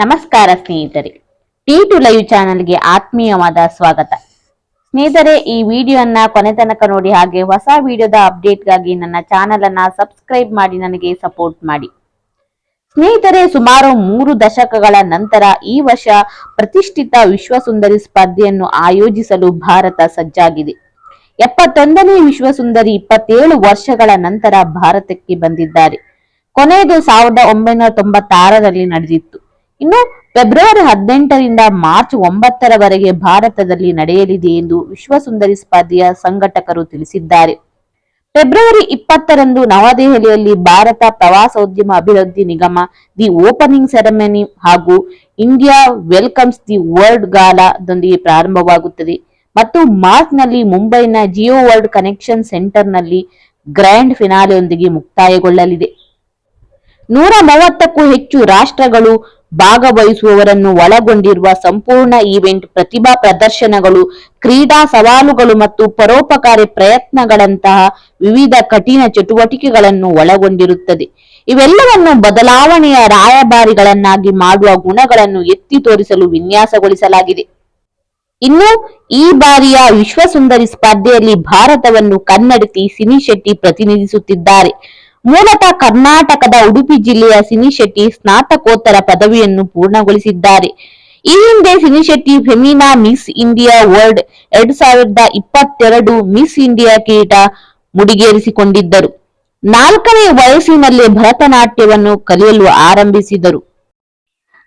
ನಮಸ್ಕಾರ ಸ್ನೇಹಿತರೆ. T to live ಚಾನೆಲ್ಗೆ ಆತ್ಮೀಯವಾದ ಸ್ವಾಗತ. ಸ್ನೇಹಿತರೆ, ಈ ವಿಡಿಯೋನ ಕೊನೆ ತನಕ ನೋಡಿ ಹಾಗೆ ಹೊಸ ವಿಡಿಯೋದ ಅಪ್ಡೇಟ್ಗಾಗಿ ನನ್ನ ಚಾನೆಲ್ ಅನ್ನ ಸಬ್ಸ್ಕ್ರೈಬ್ ಮಾಡಿ ನನಗೆ ಸಪೋರ್ಟ್ ಮಾಡಿ. ಸ್ನೇಹಿತರೆ, ಸುಮಾರು ಮೂರು ದಶಕಗಳ ನಂತರ ಈ ವರ್ಷ ಪ್ರತಿಷ್ಠಿತ ವಿಶ್ವಸುಂದರಿ ಸ್ಪರ್ಧೆಯನ್ನು ಆಯೋಜಿಸಲು ಭಾರತ ಸಜ್ಜಾಗಿದೆ. ಎಪ್ಪತ್ತೊಂದನೇ ವಿಶ್ವಸುಂದರಿ ಇಪ್ಪತ್ತೇಳು ವರ್ಷಗಳ ನಂತರ ಭಾರತಕ್ಕೆ ಬಂದಿದ್ದಾರೆ. ಕೊನೆಯದು ಸಾವಿರದ ಒಂಬೈನೂರ ತೊಂಬತ್ತಾರರಲ್ಲಿ ನಡೆದಿತ್ತು. ಇನ್ನು ಫೆಬ್ರವರಿ ಹದಿನೆಂಟರಿಂದ ಮಾರ್ಚ್ ಒಂಬತ್ತರವರೆಗೆ ಭಾರತದಲ್ಲಿ ನಡೆಯಲಿದೆ ಎಂದು ವಿಶ್ವ ಸುಂದರಿ ಸ್ಪರ್ಧೆಯ ಸಂಘಟಕರು ತಿಳಿಸಿದ್ದಾರೆ. ಫೆಬ್ರವರಿ ಇಪ್ಪತ್ತರಂದು ನವದೆಹಲಿಯಲ್ಲಿ ಭಾರತ ಪ್ರವಾಸೋದ್ಯಮ ಅಭಿವೃದ್ಧಿ ನಿಗಮ ದಿ ಓಪನಿಂಗ್ ಸೆರೆಮನಿ ಹಾಗೂ ಇಂಡಿಯಾ ವೆಲ್ಕಮ್ಸ್ ದಿ ವರ್ಲ್ಡ್ ಗಾಲಾದೊಂದಿಗೆ ಪ್ರಾರಂಭವಾಗುತ್ತದೆ. ಮತ್ತು ಮಾರ್ಚ್ನಲ್ಲಿ ಮುಂಬೈನ ಜಿಯೋ ವರ್ಲ್ಡ್ ಕನೆಕ್ಷನ್ ಸೆಂಟರ್ನಲ್ಲಿ ಗ್ರ್ಯಾಂಡ್ ಫಿನಾಲೆಯೊಂದಿಗೆ ಮುಕ್ತಾಯಗೊಳ್ಳಲಿದೆ. ನೂರ ಮೂವತ್ತಕ್ಕೂ ಹೆಚ್ಚು ರಾಷ್ಟ್ರಗಳು ಭಾಗವಹಿಸುವವರನ್ನು ಒಳಗೊಂಡಿರುವ ಸಂಪೂರ್ಣ ಈವೆಂಟ್ ಪ್ರತಿಭಾ ಪ್ರದರ್ಶನಗಳು, ಕ್ರೀಡಾ ಸವಾಲುಗಳು ಮತ್ತು ಪರೋಪಕಾರಿ ಪ್ರಯತ್ನಗಳಂತಹ ವಿವಿಧ ಕಠಿಣ ಚಟುವಟಿಕೆಗಳನ್ನು ಒಳಗೊಂಡಿರುತ್ತದೆ. ಇವೆಲ್ಲವನ್ನು ಬದಲಾವಣೆಯ ರಾಯಭಾರಿಗಳನ್ನಾಗಿ ಮಾಡುವ ಗುಣಗಳನ್ನು ಎತ್ತಿ ತೋರಿಸಲು ವಿನ್ಯಾಸಗೊಳಿಸಲಾಗಿದೆ. ಇನ್ನು, ಈ ಬಾರಿಯ ವಿಶ್ವಸುಂದರಿ ಸ್ಪರ್ಧೆಯಲ್ಲಿ ಭಾರತವನ್ನು ಕನ್ನಡತಿ ಸಿನಿ ಶೆಟ್ಟಿ ಪ್ರತಿನಿಧಿಸುತ್ತಿದ್ದಾರೆ. ಮೂಲತಃ ಕರ್ನಾಟಕದ ಉಡುಪಿ ಜಿಲ್ಲೆಯ ಸಿನಿಶೆಟ್ಟಿ ಸ್ನಾತಕೋತ್ತರ ಪದವಿಯನ್ನು ಪೂರ್ಣಗೊಳಿಸಿದ್ದಾರೆ. ಈ ಹಿಂದೆ Sini Shetty Femina Miss India World ಎರಡ್ ಸಾವಿರದ ಇಪ್ಪತ್ತೆರಡು ಮಿಸ್ ಇಂಡಿಯಾ ಕಿರೀಟ ಮುಡಿಗೇರಿಸಿಕೊಂಡಿದ್ದರು. ನಾಲ್ಕನೇ ವಯಸ್ಸಿನಲ್ಲೇ ಭರತನಾಟ್ಯವನ್ನು ಕಲಿಯಲು ಆರಂಭಿಸಿದರು.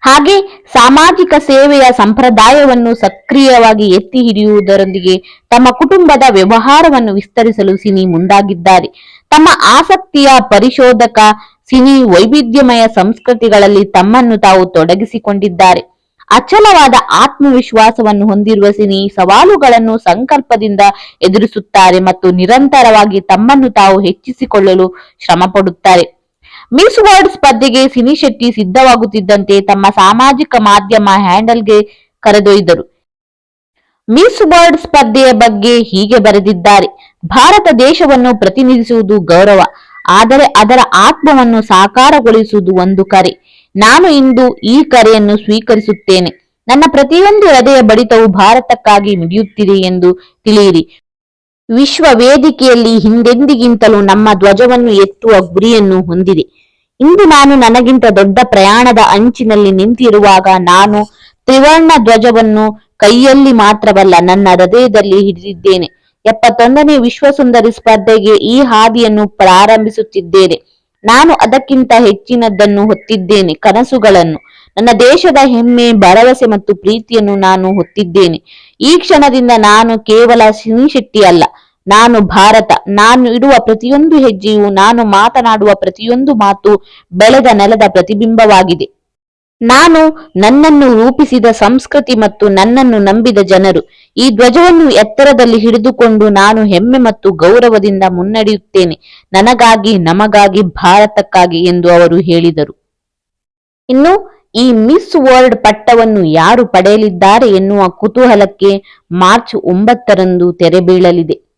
ಹಾಗೆ ಸಾಮಾಜಿಕ ಸೇವೆಯ ಸಂಪ್ರದಾಯವನ್ನು ಸಕ್ರಿಯವಾಗಿ ಎತ್ತಿ ಹಿಡಿಯುವುದರೊಂದಿಗೆ ತಮ್ಮ ಕುಟುಂಬದ ವ್ಯವಹಾರವನ್ನು ವಿಸ್ತರಿಸಲು ಸಿನಿ ಮುಂದಾಗಿದ್ದಾರೆ. ತಮ್ಮ ಆಸಕ್ತಿಯ ಪರಿಶೋಧಕ, ಸಿನಿ ವೈವಿಧ್ಯಮಯ ಸಂಸ್ಕೃತಿಗಳಲ್ಲಿ ತಮ್ಮನ್ನು ತಾವು ತೊಡಗಿಸಿಕೊಂಡಿದ್ದಾರೆ. ಅಚಲವಾದ ಆತ್ಮವಿಶ್ವಾಸವನ್ನು ಹೊಂದಿರುವ ಸಿನಿ ಸವಾಲುಗಳನ್ನು ಸಂಕಲ್ಪದಿಂದ ಎದುರಿಸುತ್ತಾರೆ ಮತ್ತು ನಿರಂತರವಾಗಿ ತಮ್ಮನ್ನು ತಾವು ಹೆಚ್ಚಿಸಿಕೊಳ್ಳಲು ಶ್ರಮಪಡುತ್ತಾರೆ. ಮಿಸ್ ವರ್ಲ್ಡ್ ಸ್ಪರ್ಧೆಗೆ ಸಿನಿ ಶೆಟ್ಟಿ ಸಿದ್ಧವಾಗುತ್ತಿದ್ದಂತೆ ತಮ್ಮ ಸಾಮಾಜಿಕ ಮಾಧ್ಯಮ ಹ್ಯಾಂಡಲ್ಗೆ ಕರೆದೊಯ್ದರು. ಮಿಸ್ ವರ್ಲ್ಡ್ ಸ್ಪರ್ಧೆಯ ಬಗ್ಗೆ ಹೀಗೆ ಬರೆದಿದ್ದಾರೆ. ಭಾರತ ದೇಶವನ್ನು ಪ್ರತಿನಿಧಿಸುವುದು ಗೌರವ, ಆದರೆ ಅದರ ಆತ್ಮವನ್ನು ಸಾಕಾರಗೊಳಿಸುವುದು ಒಂದು ಕರೆ. ನಾನು ಇಂದು ಈ ಕರೆಯನ್ನು ಸ್ವೀಕರಿಸುತ್ತೇನೆ. ನನ್ನ ಪ್ರತಿಯೊಂದು ಹೃದಯ ಬಡಿತವು ಭಾರತಕ್ಕಾಗಿ ಮಿಡಿಯುತ್ತಿದೆ ಎಂದು ತಿಳಿಯಿರಿ. ವಿಶ್ವ ವೇದಿಕೆಯಲ್ಲಿ ಹಿಂದೆಂದಿಗಿಂತಲೂ ನಮ್ಮ ಧ್ವಜವನ್ನು ಎತ್ತುವ ಗುರಿಯನ್ನು ಹೊಂದಿದೆ. ಇಂದು ನಾನು ನನಗಿಂತ ದೊಡ್ಡ ಪ್ರಯಾಣದ ಅಂಚಿನಲ್ಲಿ ನಿಂತಿರುವಾಗ ನಾನು ತ್ರಿವರ್ಣ ಧ್ವಜವನ್ನು ಕೈಯಲ್ಲಿ ಮಾತ್ರವಲ್ಲ ನನ್ನ ಹೃದಯದಲ್ಲಿ ಹಿಡಿದಿದ್ದೇನೆ. ಎಪ್ಪತ್ತೊಂದನೇ ವಿಶ್ವ ಸುಂದರಿ ಸ್ಪರ್ಧೆಗೆ ಈ ಹಾದಿಯನ್ನು ಪ್ರಾರಂಭಿಸುತ್ತಿದ್ದೇನೆ. ನಾನು ಅದಕ್ಕಿಂತ ಹೆಚ್ಚಿನದನ್ನು ಹೊತ್ತಿದ್ದೇನೆ, ಕನಸುಗಳನ್ನು. ನನ್ನ ದೇಶದ ಹೆಮ್ಮೆ, ಭರವಸೆ ಮತ್ತು ಪ್ರೀತಿಯನ್ನು ನಾನು ಹೊತ್ತಿದ್ದೇನೆ. ಈ ಕ್ಷಣದಿಂದ ನಾನು ಕೇವಲ ಸಿನಿ ಶೆಟ್ಟಿ ಅಲ್ಲ ನಾನು ಭಾರತ, ನಾನು ಇಡುವ ಪ್ರತಿಯೊಂದು ಹೆಜ್ಜೆಯು, ನಾನು ಮಾತನಾಡುವ ಪ್ರತಿಯೊಂದು ಮಾತು ಬೆಳೆದ ನೆಲದ ಪ್ರತಿಬಿಂಬವಾಗಿದೆ. ನಾನು ನನ್ನನ್ನು ರೂಪಿಸಿದ ಸಂಸ್ಕೃತಿ ಮತ್ತು ನನ್ನನ್ನು ನಂಬಿದ ಜನರು, ಈ ಧ್ವಜವನ್ನು ಎತ್ತರದಲ್ಲಿ ಹಿಡಿದುಕೊಂಡು ನಾನು ಹೆಮ್ಮೆ ಮತ್ತು ಗೌರವದಿಂದ ಮುನ್ನಡೆಯುತ್ತೇನೆ. ನನಗಾಗಿ, ನಮಗಾಗಿ, ಭಾರತಕ್ಕಾಗಿ ಎಂದು ಅವರು ಹೇಳಿದರು. ಇನ್ನು, ಈ ಮಿಸ್ ವರ್ಲ್ಡ್ ಪಟ್ಟವನ್ನು ಯಾರು ಪಡೆಯಲಿದ್ದಾರೆ ಎನ್ನುವ ಕುತೂಹಲಕ್ಕೆ ಮಾರ್ಚ್ ಒಂಬತ್ತರಂದು ತೆರೆ ಬೀಳಲಿದೆ.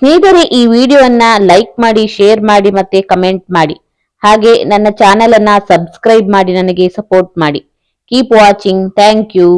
ಸ್ನೇಹಿತರೆ, ಈ ವಿಡಿಯೋವನ್ನ ಲೈಕ್ ಮಾಡಿ, ಶೇರ್ ಮಾಡಿ ಮತ್ತೆ ಕಮೆಂಟ್ ಮಾಡಿ. ಹಾಗೆ ನನ್ನ ಚಾನೆಲ್ ಅನ್ನ ಸಬ್ಸ್ಕ್ರೈಬ್ ಮಾಡಿ, ನನಗೆ ಸಪೋರ್ಟ್ ಮಾಡಿ. Keep watching thank you